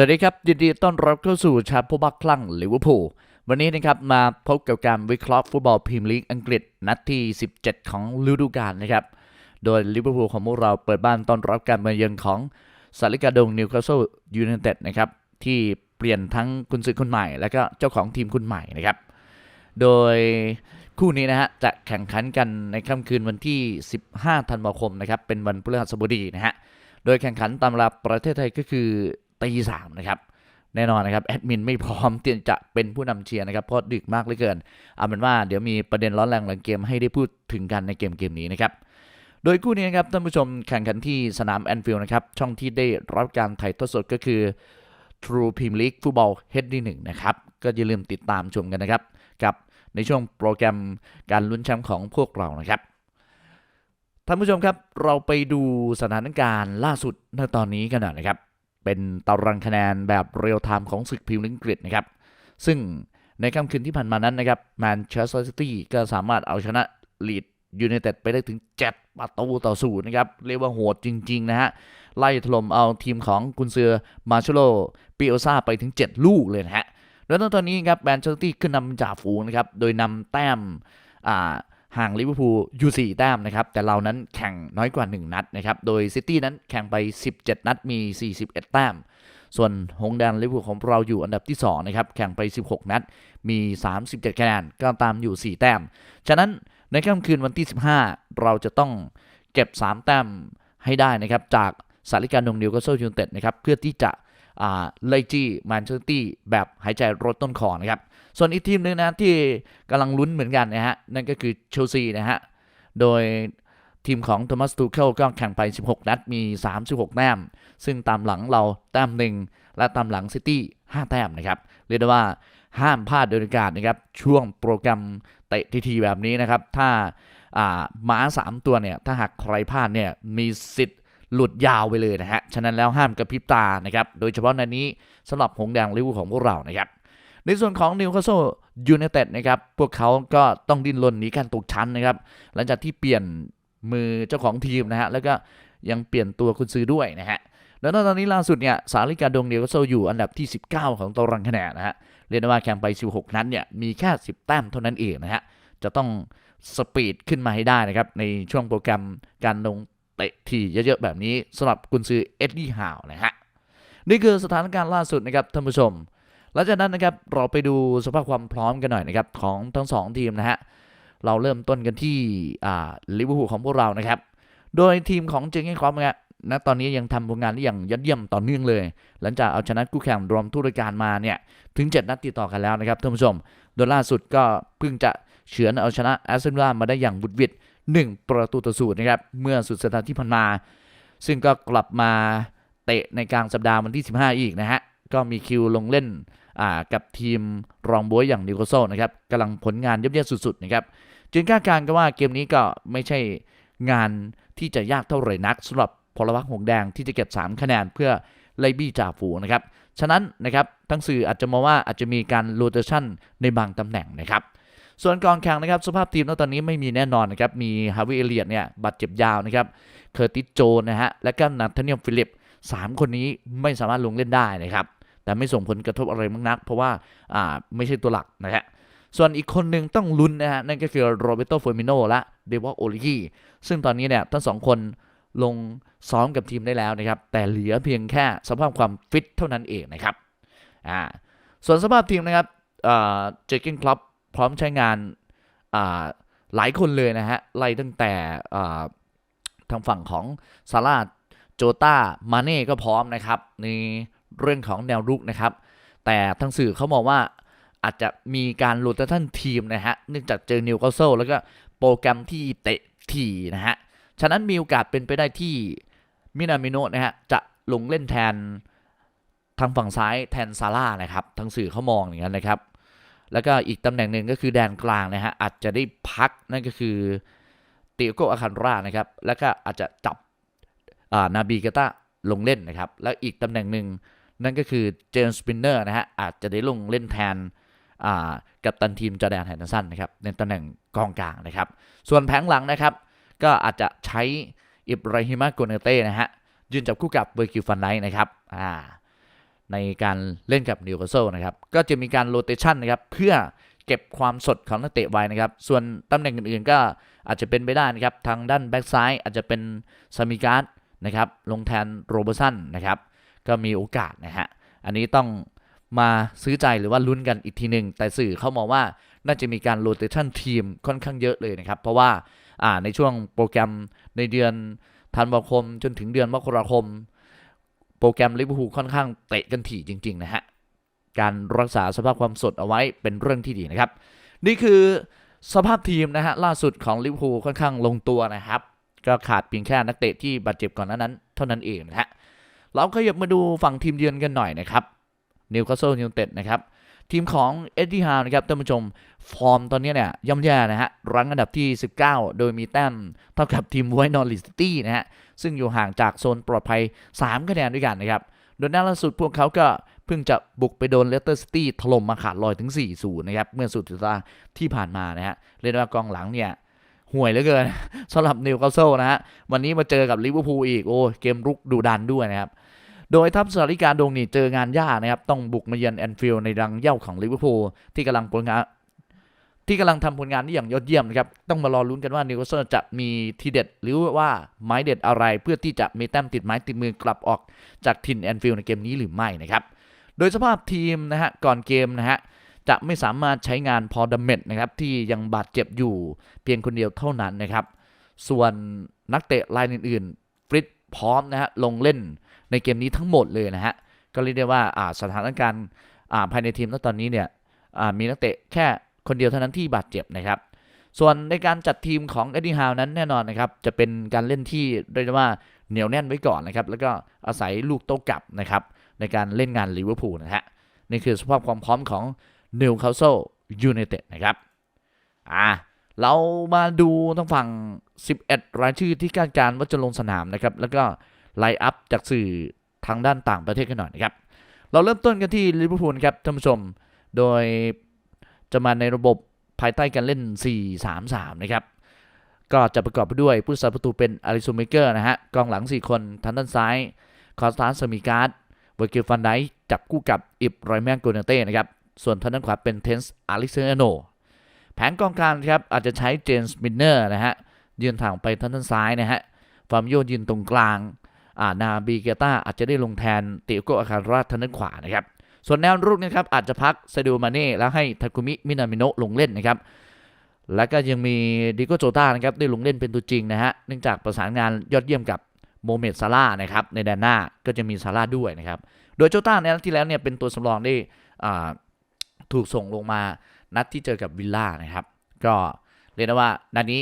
วัสดีครับ ยินดีต้อนรับเข้าสู่ชาพบักคลั่งลิเวอร์พูลวันนี้นะครับมาพบกับการวิเคราะห์ฟุตบอลพรีเมียร์ลีกอังกฤษ นัดที่ 17 ของฤดูกาลนะครับ โดยลิเวอร์พูลของพวกเราเปิดบ้านต้อนรับการมาเยือนของสาริกาดงนิวคาสเซิลยูไนเต็ดนะครับที่เปลี่ยนทั้งคุณซื้อคนใหม่ และก็เจ้าของทีมคนใหม่นะครับ โดยคู่นี้นะฮะจะแข่งขันกันในค่ำคืนวันที่ 15 ธันวาคมนะครับเป็นวันพฤหัสบดีนะฮะโดยแข่งขันตามเวลาประเทศไทยก็คือ ตีสามนะครับแน่นอนนะครับแอดมินไม่พร้อมที่จะเป็นผู้นำเชียร์นะครับเพราะดึกมากเหลือเกินเอาเป็นว่าเดี๋ยวมีประเด็นร้อนแรงหลังเกมให้ได้พูดถึงกันในเกมเกมนี้นะครับโดยคู่นี้นะครับท่านผู้ชมแข่งขันที่สนามแอนฟิลด์นะครับช่องที่ได้รับการถ่ายทอดสดก็คือ True Premier League Football HD1 นะครับก็อย่าลืมติดตามชมกันนะครับกับในช่วงโปรแกรมการลุ้นแชมป์ของพวกเรานะครับท่านผู้ชมครับเราไปดูสถานการณ์ล่าสุดในตอนนี้กันหน่อยนะครับ เป็นตารางคะแนนแบบเรียลไทม์ของศึกพรีเมียร์ลีกอังกฤษนะครับ ซึ่งในค่ำคืนที่ผ่านมานั้นนะครับแมนเชสเตอร์ซิตี้ก็สามารถเอาชนะลีดยูไนเต็ดไปได้ถึง 7 ประตูต่อศูนย์นะครับ เรียกว่าโหดจริง ๆ นะฮะ ไล่ถล่มเอาทีมของกุนเซือมาชโลปิโอซาไปถึง 7 ลูกเลยนะฮะโดยตอนนี้ครับแมนเชสเตอร์ซิตี้ขึ้นนำจ่าฝูงนะครับ โดยนำแต้มอ่า ห่างลิเวอร์พูลอยู่ 4 แต้มนะครับ แต่เรานั้นแข่งน้อยกว่า 1 นัดนะครับ โดยซิตี้นั้นแข่งไป 17 นัดมี 41 แต้ม ส่วนหงแดงลิเวอร์พูลของเราอยู่อันดับที่ 2 นะครับ แข่งไป 16 นัด มี 37 คะแนน ก็ตามอยู่ 4 แต้ม ฉะนั้นในค่ำคืนวันที่ 15 เราจะต้องเก็บ 3 แต้มให้ได้นะครับ จากสาริการนงนิวคาสเซิลยูไนเต็ดนะครับ เพื่อที่จะ ไล่จี้แมนเชสเตอร์ตี้แบบหายใจรถต้นคอนะครับ ส่วนอีกทีมหนึงนะที่กำลังลุ้นเหมือนกันนะฮะ นั่นก็คือเชลซีนะฮะ โดยทีมของโทมัสตูเคิลก็แข่งไป 16 นัดมี 36 แต้ม ซึ่งตามหลังเราแต้มหนึ่งและตามหลังซิตี้ 5 แต้มนะครับ เรียกได้ว่าห้ามพลาดโดยการนะครับ ช่วงโปรแกรมเตะทีทีแบบนี้นะครับ ถ้าอ่าม้า 3 ตัวเนี่ย ถ้าหากใครพลาดเนี่ยมีสิทธิ์ หลุดยาวไปเลยนะฮะ ฉะนั้นแล้วห้ามกระพริบตานะครับ โดยเฉพาะในนี้สำหรับหงแดงลิเวอร์ของพวกเรานะครับ ในส่วนของนิวคาสเซิลยูไนเต็ดนะครับ พวกเขาก็ต้องดิ้นรนหนีการตกชั้นนะครับ หลังจากที่เปลี่ยนมือเจ้าของทีมนะฮะ แล้วก็ยังเปลี่ยนตัวคุณซื้อด้วยนะฮะแล้วตอนนี้ล่าสุดเนี่ยสาริกาดงนิวคาสเซิลอยู่อันดับที่ 19 ของตารางคะแนนนะฮะ เรียกได้ว่าแข่งไป 16 นัดเนี่ยมีแค่ 10 แต้มเท่านั้นเองนะฮะ จะต้องสปีดขึ้นมาให้ได้นะครับ ในช่วงโปรแกรมการลง เตะทีเยอะๆแบบนี้สำหรับกุนซือเอ็ดดี้ฮาวนะฮะนี่คือสถานการณ์ล่าสุดนะครับท่านผู้ชม หลังจากนั้นนะครับเราไปดูสภาพความพร้อมกันหน่อยนะครับของทั้งสองทีมนะฮะเราเริ่มต้นกันที่ลิเวอร์พูลของพวกเรานะครับ โดยทีมของเจงเก้นครอปเนี่ยณตอนนี้ยังทำผลงานได้อย่างยอดเยี่ยมต่อเนื่องเลย หลังจากเอาชนะคู่แข่งรวมทุรการมาเนี่ยถึง 7 นัดติดต่อกันแล้วนะครับท่านผู้ชม โดยล่าสุดก็เพิ่งจะเฉือนเอาชนะแอสตันวิลล่ามาได้อย่างบุดวิด 1 ประตูต่อศูนย์นะครับเมื่อสุดสัปดาห์ที่ผ่านมา ซึ่งก็กลับมาเตะในกลางสัปดาห์วันที่ 15 อีกนะฮะก็มีคิวลงเล่นกับทีมรองบวยอย่างนิวคาสเซิลนะครับกำลังผลงานเยี่ยมสุดๆนะครับจึงคาดการณ์กันว่าเกมนี้ก็ไม่ใช่งานที่จะยากเท่าไหร่นักสำหรับพลวัตหงแดงที่จะเก็บ 3 คะแนนเพื่อไล่บี้จ่าฝูนะครับ ฉะนั้นนะครับทั้งสื่ออาจจะมองว่าอาจจะมีการโรเตชันในบางตำแหน่งนะครับ ส่วนกองแข่งนะครับสภาพทีมตอนนี้ไม่มีแน่นอนนะครับมีฮาวิเอเลียตเนี่ยบาดเจ็บยาวนะครับเคอร์ติสโจนนะฮะและก็นาธานียลฟิลิปสามคนนี้ไม่สามารถลงเล่นได้นะครับแต่ไม่ส่งผลกระทบอะไรมากนัก เพราะว่าอ่าไม่ใช่ตัวหลักนะฮะส่วนอีกคนหนึ่งต้องลุ้นนะฮะนั่นก็คือโรเบโตเฟอร์มิโนและเดวอโอลิกีซึ่งตอนนี้เนี่ยทั้งสองคนลงซ้อมกับทีมได้แล้วนะครับ แต่เหลือเพียงแค่สภาพความฟิตเท่านั้นเองนะครับอ่าส่วนสภาพทีมนะครับเจอร์กินคลับ พร้อมใช้งานหลายคนเลยนะฮะ ไล่ตั้งแต่ทางฝั่งของซาร่าโจตามาเน่ก็พร้อมนะครับในเรื่องของแนวรุกนะครับ แต่ทางสื่อเขามองว่าอาจจะมีการโรเตชันทีมนะฮะ เนื่องจากเจอนิวคาสเซิลแล้วก็โปรแกรมที่เตะทีนะฮะ ฉะนั้นมีโอกาสเป็นไปได้ที่มินามิโนะนะฮะ จะลงเล่นแทนทางฝั่งซ้ายแทนซาร่านะครับทางสื่อเขามองอย่างนั้นนะครับ แล้วก็อีกตำแหน่งหนึ่งก็คือแดนกลางนะฮะอาจจะได้พักนั่นก็คือเตียโกอาคันรานะครับ แล้วก็อาจจะจับนาบีกาตาลงเล่นนะครับ แล้วอีกตำแหน่งหนึ่งนั่นก็คือเจมส์ปินเนอร์นะฮะอาจจะได้ลงเล่นแทนกับตันทีมจอแดนแฮนเดอร์สันนะครับในตำแหน่งกองกลางนะครับ ส่วนแผงหลังนะครับ ก็อาจจะใช้อิบราฮิมาโกเนเต้นะฮะยืนจับคู่กับเบอร์คิวฟันไนนะครับอ่า ในการเล่นกับนิวคาสเซิลนะครับ ก็จะมีการโรเตชันนะครับ เพื่อเก็บความสดของนักเตะไว้นะครับ ส่วนตำแหน่งอื่นๆก็อาจจะเป็นไปได้นะครับ ทางด้านแบ็กซ้ายอาจจะเป็นซามิการ์ดนะครับ ลงแทนโรเบอร์สันนะครับ ก็มีโอกาสนะฮะ อันนี้ต้องมาซื้อใจหรือว่าลุ้นกันอีกทีหนึ่ง แต่สื่อเขามองว่าน่าจะมีการโรเตชันทีมค่อนข้างเยอะเลยนะครับ เพราะว่าอ่าในช่วงโปรแกรมในเดือนธันวาคมจนถึงเดือนมกราคม โปรแกรมลิเวอร์พูลค่อนข้างเตะกันถี่จริง ๆ นะฮะ การรักษาสภาพความสดเอาไว้เป็นเรื่องที่ดีนะครับ นี่คือสภาพทีมนะฮะล่าสุดของลิเวอร์พูลค่อนข้างลงตัวนะครับ ก็ขาดเพียงแค่นักเตะที่บาดเจ็บก่อนนั้นเท่านั้นเองนะฮะเราขยับมาดูฝั่งทีมเยือนกันหน่อยนะครับนิวคาสเซิลยูไนเต็ดนะครับทีมของเอ็ดดี้ฮาวนะครับท่านผู้ชม ฟอร์มตอนนี้เนี่ยย่ำแย่นะฮะรั้งอันดับที่ 19 โดยมีแต้มเท่ากับทีมไวนอริสตี้นะฮะ ซึ่งอยู่ห่างจากโซนปลอดภัย 3 คะแนนด้วยกันนะครับ โดยนัดล่าสุดพวกเขาก็เพิ่งจะบุกไปโดนเลสเตอร์ซิตี้ถล่มมาขาดลอยถึง 4-0 นะครับ เมื่อสุดสัปดาห์ที่ผ่านมานะฮะเรียกได้ว่ากองหลังเนี่ยห่วยเหลือเกินสำหรับนิวคาสเซิลนะฮะวันนี้มาเจอกับลิเวอร์พูลอีกโอ้เกมรุกดุดันด้วยนะครับโดยทัพสาริการดงนี่เจองานยากนะครับ ต้องบุกมาเยือนแอนฟิลด์ในรังเย้าของลิเวอร์พูลที่กำลังผลงาน ที่กำลังทำผลงานได้อย่างยอดเยี่ยมนะครับ ต้องมารอลุ้นกันว่านิวคาสเซิลจะมีทีเด็ด หรือว่าไม้เด็ดอะไรเพื่อที่จะมีแต้มติดไม้ติดมือกลับออกจากถิ่นแอนฟิลด์ในเกมนี้หรือไม่นะครับ โดยสภาพทีมนะฮะก่อนเกมนะฮะจะไม่สามารถใช้งานพอดัมเมตนะครับที่ยังบาดเจ็บอยู่เพียงคนเดียวเท่านั้นนะครับ ส่วนนักเตะรายอื่นๆฟริตพร้อมนะฮะลงเล่นในเกมนี้ทั้งหมดเลยนะฮะก็เรียกได้ว่าอ่าสถานการณ์อ่าภายในทีมตอนนี้เนี่ยอ่ามีนักเตะแค่ คนเดียวเท่านั้นที่บาดเจ็บนะครับ ส่วนในการจัดทีมของเอ็ดดี้ฮาวนั้นแน่นอนนะครับจะเป็นการเล่นที่เรียกว่าเหนียวแน่นไว้ก่อนนะครับแล้วก็อาศัยลูกโต้กลับนะครับในการเล่นงานลิเวอร์พูลนะฮะนี่คือสภาพความพร้อมของนิวคาสเซิลยูไนเต็ดนะครับอ่าเรามาดูทางฝั่ง 11 รายชื่อที่คาดการว่าจะลงสนามนะครับ แล้วก็ไลอัพจากสื่อทางด้านต่างประเทศกันหน่อยนะครับ เราเริ่มต้นกันที่ลิเวอร์พูลครับท่านผู้ชม โดย จะมาในระบบภายใต้การเล่น 4-3-3 นะครับ ก็จะประกอบไปด้วยผู้สาประตูเป็นอาริโซเมเกอร์นะฮะ กองหลัง 4 คนทางด้านซ้าย คอสตาสมีการ์ดเวอร์เกลฟันไดจับคู่กับอิบรอยแมนโกเนเต้นะครับ ส่วนทางด้านขวาเป็นเทนส์อาริเซโน แผนกองกลางครับอาจจะใช้เจมส์มินเนอร์นะฮะยืนทางไปทางด้านซ้ายนะฮะฟามโยยืนตรงกลาง อ่านาบีเกต้าอาจจะได้ลงแทนตียโกอาคาราทางด้านขวานะครับ ส่วนแนวรุกนะครับอาจจะพักเซดิโอมาเน่แล้วให้ทาคุมิมินามิโนะลงเล่นนะครับ แล้วก็ยังมีดิโกโจต้านะครับได้ลงเล่นเป็นตัวจริงนะฮะเนื่องจากประสานงานยอดเยี่ยมกับโมเมดซาร่านะครับในแดนหน้าก็จะมีซาร่าด้วยนะครับ โดยโจต้าในนัดที่แล้วเนี่ยเป็นตัวสำรองได้อ่ถูกส่งลงมานัดที่เจอกับวิลล่านะครับ ก็เรียกได้ว่านัดนี้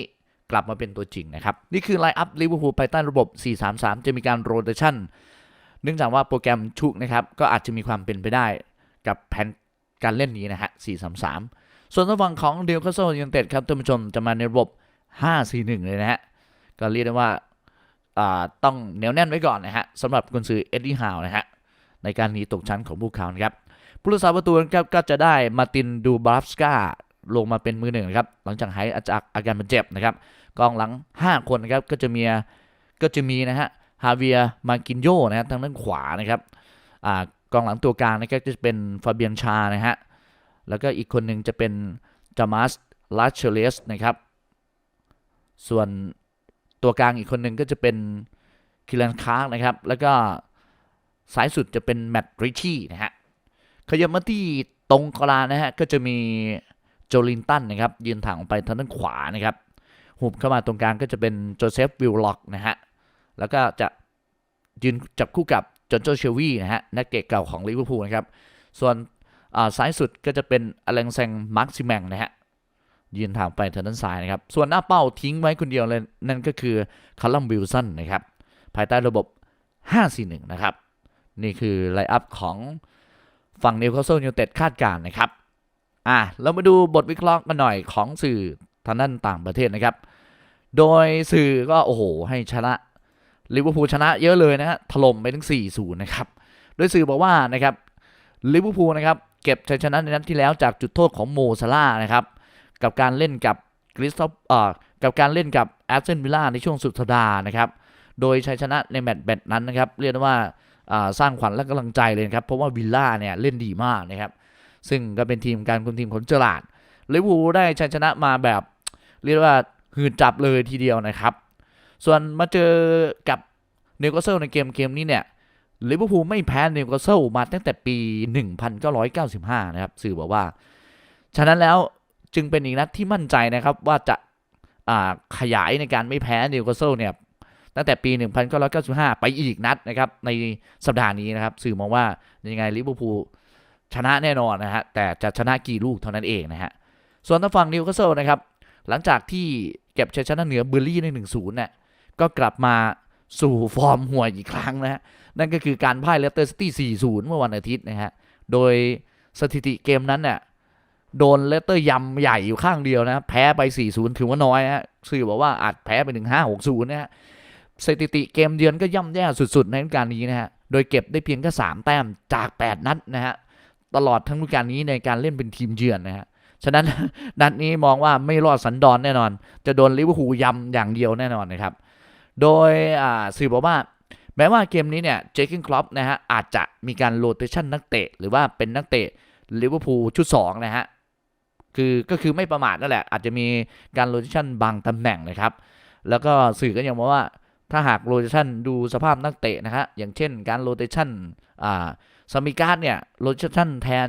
กลับมาเป็นตัวจริงนะครับ นี่คือไลน์อัพลิเวอร์พูลภายใต้ระบบ 4-3-3 จะมีการโรเตชัน เนื่องจากว่าโปรแกรมชุกนะครับ ก็อาจจะมีความเป็นไปได้กับแผนการเล่นนี้นะฮะ 4-3-3 ส่วนระหว่างของเดลคาโซยูไนเต็ดครับท่านผู้ชมจะมาในระบบ 5-4-1 เลยนะฮะ ก็เรียกได้ว่าอ่าต้องเหนียวแน่นไว้ก่อนนะฮะสำหรับกุนซือเอ็ดดี้ฮาวนะฮะ ในการหนีตกชั้นของพวกเขานะครับผู้รักษาประตูนะครับก็จะได้มาตินดูบาฟสกาลงมาเป็นมือหนึ่งนะครับหลังจากหายจากอาการบาดเจ็บนะครับกองหลัง 5 คนนะครับก็จะมีก็จะมีนะฮะ ฮาเวียมากินโยนะฮะทางด้านขวานะครับอ่ากองหลังตัวกลางนะครับจะเป็นฟาเบียนชานะฮะแล้วก็อีกคนหนึ่งจะเป็นจามัสลาเชเลสนะครับ ส่วนตัวกลางอีกคนหนึ่งก็จะเป็นคิลันคาร์กนะครับ แล้วก็สายสุดจะเป็นแมตต์ริชี่นะฮะขยับมาที่ตรงกลางนะฮะก็จะมีโจลินตันนะครับยืนถังออกไปทางด้านขวานะครับหุบเข้ามาตรงกลางก็จะเป็นโจเซฟวิลล็อกนะฮะ แล้วก็จะยืนจับคู่กับจอห์นโจเชวี่นะฮะนักเตะเก่าของลิเวอร์พูลนะครับ ส่วนอ่าซ้ายสุดก็จะเป็นอเลงแซงมาร์คซิแมงนะฮะยืนทางไปทางด้านซ้ายนะครับ ส่วนหน้าเป้าทิ้งไว้คนเดียวเลยนั่นก็คือคาร์ลัมวิลสันนะครับ ภายใต้ระบบ 5-4-1 นะครับ นี่คือไลอัพของฝั่งนิวคาสเซิลยูไนเต็ดคาดการณ์นะครับ อะเรามาดูบทวิเคราะห์กันหน่อยของสื่อทางด้านต่างประเทศนะครับ โดยสื่อก็โอ้โหให้ชนะ ลิเวอร์พูลชนะเยอะเลยนะฮะถล่มไปถึง 4-0 นะครับโดยสื่อบอกว่านะครับลิเวอร์พูลนะครับเก็บชัยชนะในนัดที่แล้วจากจุดโทษของโมซาร่านะครับกับการเล่นกับคริสตัลเอ่อกับการเล่นกับแอสเซนวิลล่าในช่วงสุดสัปดาห์นะครับโดยชัยชนะในแมตช์แบตนั้นนะครับเรียกได้ว่าสร้างขวัญและกำลังใจเลยครับเพราะว่าวิลล่าเนี่ยเล่นดีมากนะครับซึ่งก็เป็นทีมการคุมทีมของเจอราร์ดลิเวอร์พูลได้ชัยชนะมาแบบ เรียกว่าหืดจับเลยทีเดียวนะครับ ส่วนมาเจอกับนิวคาสเซิลในเกมเกมนี้เนี่ยลิเวอร์พูลไม่แพ้นิวคาสเซิลมาตั้งแต่ปี 1995 นะครับ สื่อบอกว่า ฉะนั้นแล้วจึงเป็นอีกนัดที่มั่นใจนะครับว่าจะาขยายในการไม่แพ้นิวคาสเซิลเนี่ยตั้งแต่ปี 1995 ไปอีกนัดนะครับในสัปดาห์นี้นะครับ สื่อมองว่ายังไงลิเวอร์พูลชนะแน่นอนนะฮะแต่จะชนะกี่ลูกเท่านั้นเองนะฮะส่วนทางฝั่งนิวคาสเซิลนะครับหลังจากที่เก็บชัยชนะเหนือเบอร์ลี่ใน1-0เนี่ย ก็กลับมาสู่ฟอร์มห่วยอีกครั้งนะฮะ นั่นก็คือการพ่ายเลสเตอร์ซิตี้4-0 เมื่อวันอาทิตย์นะฮะ โดยสถิติเกมนั้นเนี่ยโดนเลสเตอร์ยำใหญ่อยู่ข้างเดียวนะ แพ้ไป 4-0 ถือว่าน้อยฮะสื่อบอกว่าอาจแพ้ไปถึง5-6-0 นะฮะสถิติเกมเยือนก็ย่ำแย่สุด ๆ ในฤดูกาลนี้นะฮะ โดยเก็บได้เพียงแค่3แต้มจาก 8 นัดนะฮะ ตลอดทั้งฤดูกาลนี้ในการเล่นเป็นทีมเยือนนะฮะ ฉะนั้นนัดนี้มองว่าไม่รอดสันดอนแน่นอน จะโดนลิเวอร์พูลยำอย่างเดียวแน่นอนนะครับ โดยสื่อบอกว่าแม้ว่าเกมนี้เนี่ยเจคินคลอปนะฮะอาจจะมีการโรเตชันนักเตะ หรือว่าเป็นนักเตะลิเวอร์พูลชุด2นะฮะคือก็คือไม่ประมาทนั่นแหละ อาจจะมีการโรเตชันบางตำแหน่งนะครับ แล้วก็สื่อก็ยังบอกว่าถ้าหากโรเตชันดูสภาพนักเตะนะฮะอย่างเช่นการโรเตชันอ่าสมิการ์ดเนี่ยโรเตชันแทน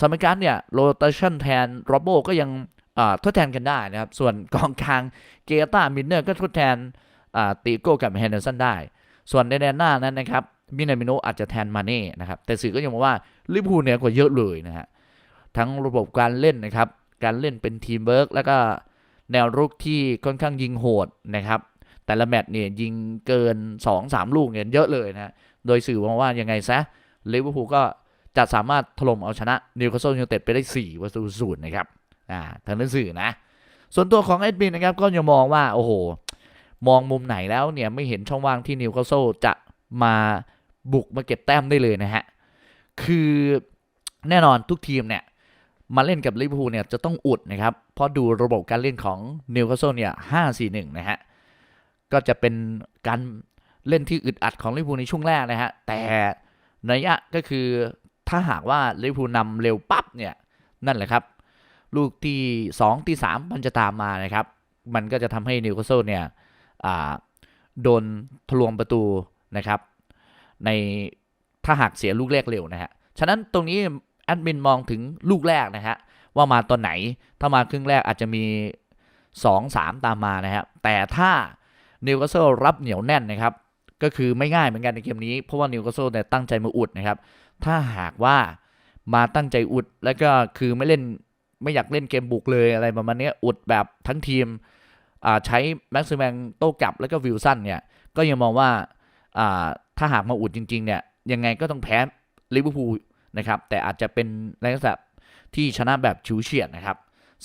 สมัยการเนี่ยโรเตชันแทนโรโบก็ยังอ่าทดแทนกันได้นะครับ ส่วนกองกลางเกตามินเนอร์ก็ทดแทน ติโก้กับแฮนเดอร์สันได้ ส่วนในแดนหน้านั้นนะครับมินามิโนอาจจะแทนมาเน่นะครับ แต่สื่อก็ยังบอกว่าลิเวอร์พูลเนี่ยกว่าเยอะเลยนะฮะทั้งระบบการเล่นนะครับ การเล่นเป็นทีมเวิร์กแล้วก็แนวรุกที่ค่อนข้างยิงโหดนะครับแต่ละแมตช์เนี่ยยิงเกิน 2-3 ลูกเนี่ยเยอะเลยนะฮะโดยสื่อมองว่ายังไงซะลิเวอร์พูลก็จะสามารถถล่มเอาชนะนิวคาสเซิลยูไนเต็ดไปได้4ประตูศูนย์นะครับ อ่าทางนั้นสื่อนะ ส่วนตัวของเอ็ดบินนะครับก็ยังมองว่า โอ้โห มองมุมไหนแล้วเนี่ยไม่เห็นช่องว่างที่นิวคาสเซิลจะมาบุกมาเก็บแต้มได้เลยนะฮะ คือแน่นอนทุกทีมเนี่ยมาเล่นกับลิเวอร์พูลเนี่ยจะต้องอุดนะครับ เพราะดูระบบการเล่นของนิวคาสเซิลเนี่ย5-4-1นะฮะ ก็จะเป็นการเล่นที่อึดอัดของลิเวอร์พูลในช่วงแรกนะฮะ แต่นัยยะก็คือถ้าหากว่าลิเวอร์พูลนำเร็วปั๊บเนี่ยนั่นแหละครับ ลูกที่2ที่3มันจะตามมานะครับ มันก็จะทำให้นิวคาสเซิลเนี่ย โดนทะลวงประตูนะครับ ในถ้าหากเสียลูกแรกเร็วนะฮะ ฉะนั้นตรงนี้แอดมินมองถึงลูกแรกนะฮะว่ามาตอนไหน ถ้ามาครึ่งแรกอาจจะมี 2 3 ตามมานะฮะแต่ถ้านิวคาสเซิลรับเหนียวแน่นนะครับ ก็คือไม่ง่ายเหมือนกันในเกมนี้ เพราะว่านิวคาสเซิลเนี่ยตั้งใจมาอุดนะครับ ถ้าหากว่ามาตั้งใจอุดแล้วก็คือไม่เล่นไม่อยากเล่นเกมบุกเลยอะไรประมาณนี้อุดแบบทั้งทีม ใช้แม็กซ์แมงโต้กลับแล้วก็วิลสันเนี่ย ก็ยังมองว่าถ้าหากมาอุดจริง ๆ เนี่ย ยังไงก็ต้องแพ้ลิเวอร์พูลนะครับ แต่อาจจะเป็นในลักษณะที่ชนะแบบชิวเฉียดนะครับ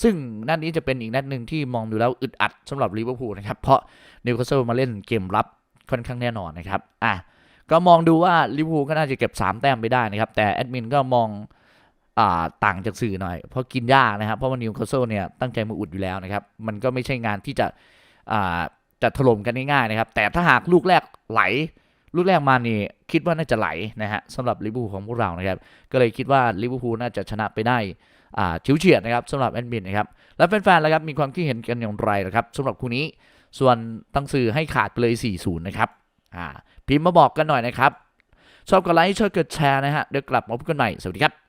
ซึ่งนัดนี้จะเป็นอีกนัดหนึ่งที่มองดูแล้วอึดอัดสำหรับลิเวอร์พูลนะครับ เพราะนิวคาสเซิลมาเล่นเกมรับค่อนข้างแน่นอนนะครับ อะ ก็มองดูว่าลิเวอร์พูลก็น่าจะเก็บ 3 แต้มไปได้นะครับ แต่แอดมินก็มอง ต่างจากสื่อหน่อย เพราะกินยากนะครับ เพราะว่านิวคาสเซิลเนี่ยตั้งใจมาอุดอยู่แล้วนะครับ มันก็ไม่ใช่งานที่จะจะถล่มกันง่ายๆนะครับ แต่ถ้าหากลูกแรกไหล ลูกแรกมานี่คิดว่าน่าจะไหลนะฮะสำหรับลิเวอร์พูลของพวกเรานะครับ ก็เลยคิดว่าลิเวอร์พูลน่าจะชนะไปได้ชิวเฉียดนะครับสำหรับแอดมินนะครับ แล้วแฟนๆแล้วครับมีความคิดเห็นกันอย่างไรนะครับสำหรับคู่นี้ ส่วนตั้งสื่อให้ขาดไปเลย 4-0 นะครับพิมพ์มาบอกกันหน่อยนะครับ ชอบกดไลค์ชอบกดแชร์นะฮะเดี๋ยวกลับมาพบกันใหม่สวัสดีครับ